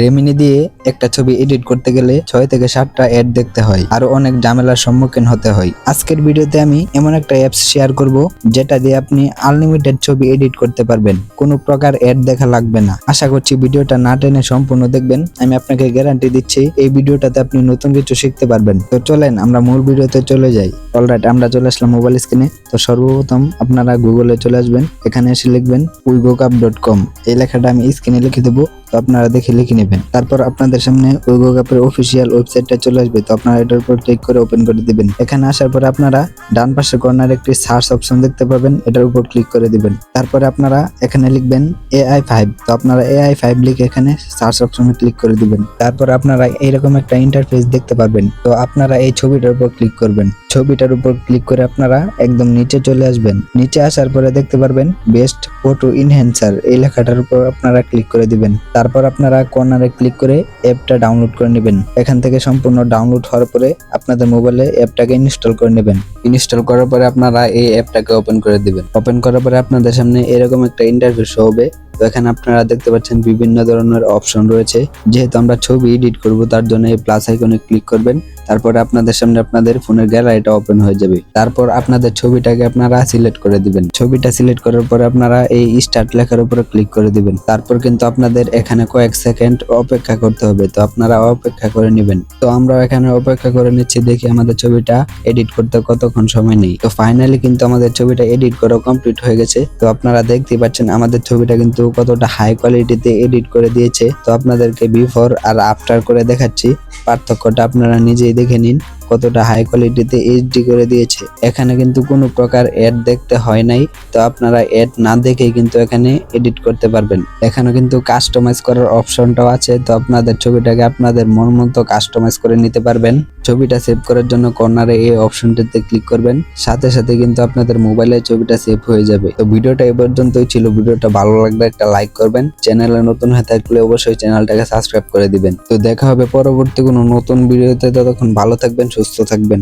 Remini দিয়ে একটা ছবি এডিট করতে গেলে ছয় থেকে সাতটা অ্যাড দেখতে হয়, আরও অনেক ঝামেলার সম্মুখীন হতে হয়। আজকের ভিডিওতে আমি এমন একটা অ্যাপস শেয়ার করব, যেটা দিয়ে আপনি আনলিমিটেড ছবি এডিট করতে পারবেন। কোনো প্রকার অ্যাড দেখা লাগবে না। আশা করছি ভিডিওটা না টেনে সম্পূর্ণ দেখবেন। আমি আপনাকে গ্যারান্টি দিচ্ছি, এই ভিডিওটাতে আপনি নতুন কিছু শিখতে পারবেন। তো চলেন আমরা মূল ভিডিওতে চলে যাই। অলরাইট আমরা চলে আসলাম মোবাইল স্ক্রিনে তো সর্বপ্রথম আপনারা গুগলে চলে আসবেন। এখানে এসে লিখবেন উইগোকাপ ডট কম এই লেখাটা আমি স্ক্রিনে লিখে দেবো। তো আপনারা দেখে লিখে নেবেন। তারপর আপনাদের সামনে উইগো কাপের অফিসিয়াল ওয়েবসাইটটা চলে আসবে। তো আপনারা এটার উপর ক্লিক করে ওপেন করে দিবেন। এখানে আসার পরে আপনারা ডান পাশে কর্নার একটি সার্চ অপশন দেখতে পাবেন। এটার উপর ক্লিক করে দিবেন। তারপরে আপনারা এখানে লিখবেন এআই ফাইভ তো আপনারা এআই ফাইভ লিখে এখানে সার্চ অপশনে ক্লিক করে দিবেন। তারপর আপনারা এইরকম একটা ইন্টারফেস দেখতে পারবেন। তো আপনারা এই ছবিটার উপর ক্লিক করবেন। ছবিটার উপর ক্লিক করে আপনারা একদম নিচে চলে আসবেন। নিচে আসার পরে দেখতে পারবেন বেস্ট ফটো ইনহ্যান্সার এই লেখাটার উপর আপনারা ক্লিক করে দিবেন। তারপর আপনারা কর্নারে ক্লিক করে অ্যাপটা ডাউনলোড করে নেবেন। এখান থেকে সম্পূর্ণ ডাউনলোড হওয়ার পরে আপনাদের মোবাইলে অ্যাপটাকে ইনস্টল করে নেবেন। ইনস্টল করার পরে আপনারা এই অ্যাপটাকে ওপেন করে দিবেন। ওপেন করার পরে আপনাদের সামনে এরকম একটা ইন্টারভিউ শো হবে। তো এখানে আপনারা দেখতে পাচ্ছেন বিভিন্ন ধরনের অপশন রয়েছে। যেহেতু আমরা ছবি এডিট করব, তার জন্য এই প্লাস আইকনে ক্লিক করবেন। তারপরে আপনাদের সামনে আপনাদের ফোনের গ্যালারিটা ওপেন হয়ে যাবে। তারপর আপনাদের ছবিটাকে আপনারা সিলেক্ট করে দিবেন। ছবিটা সিলেক্ট করার পরে আপনারা এই স্টার্ট লেখার উপরে ক্লিক করে দিবেন। তারপর কিন্তু আপনাদের এখানে কয়েক সেকেন্ড অপেক্ষা করতে হবে। তো আপনারা অপেক্ষা করে নেবেন। তো আমরা এখানে অপেক্ষা করে নিচ্ছি, দেখি আমাদের ছবিটা এডিট করতে কতক্ষণ সময় নেই। তো ফাইনালি কিন্তু আমাদের ছবিটা এডিট করা কমপ্লিট হয়ে গেছে। তো আপনারা দেখতেই পাচ্ছেন আমাদের ছবিটা কিন্তু কতটা হাই কোয়ালিটিতে এডিট করে দিয়েছে। তো আপনাদেরকে বিফোর আর আফটার করে দেখাচ্ছি। পার্থক্যটা আপনারা নিজেই দেখে নিন। কতটা হাই কোয়ালিটিতে এইচডি করে দিয়েছে। এখানে কিন্তু কোনো প্রকার অ্যাড দেখতে হয় নাই, তো আপনারা অ্যাড না দেখেই কিন্তু এখানে এডিট করতে পারবেন। এখানে কিন্তু কাস্টমাইজ করার অপশনটাও আছে, তো আপনাদের ছবিটাকে আপনাদের মন মতো কাস্টমাইজ করে নিতে পারবেন। ছবিটা সেভ করার জন্য কর্নারে এই অপশনটিতে ক্লিক করবেন, সাথে সাথে কিন্তু আপনাদের মোবাইলে ছবিটা সেভ হয়ে যাবে। তো ভিডিওটা এ পর্যন্তই ছিল, ভিডিওটা ভালো লাগলে একটা লাইক করবেন। চ্যানেলে নতুন হয়ে থাকলে অবশ্যই চ্যানেলটাকে সাবস্ক্রাইব করে দিবেন। তো দেখা হবে পরবর্তী কোনো নতুন ভিডিওতে ততক্ষণ ভালো থাকবেন সুস্থ থাকবেন।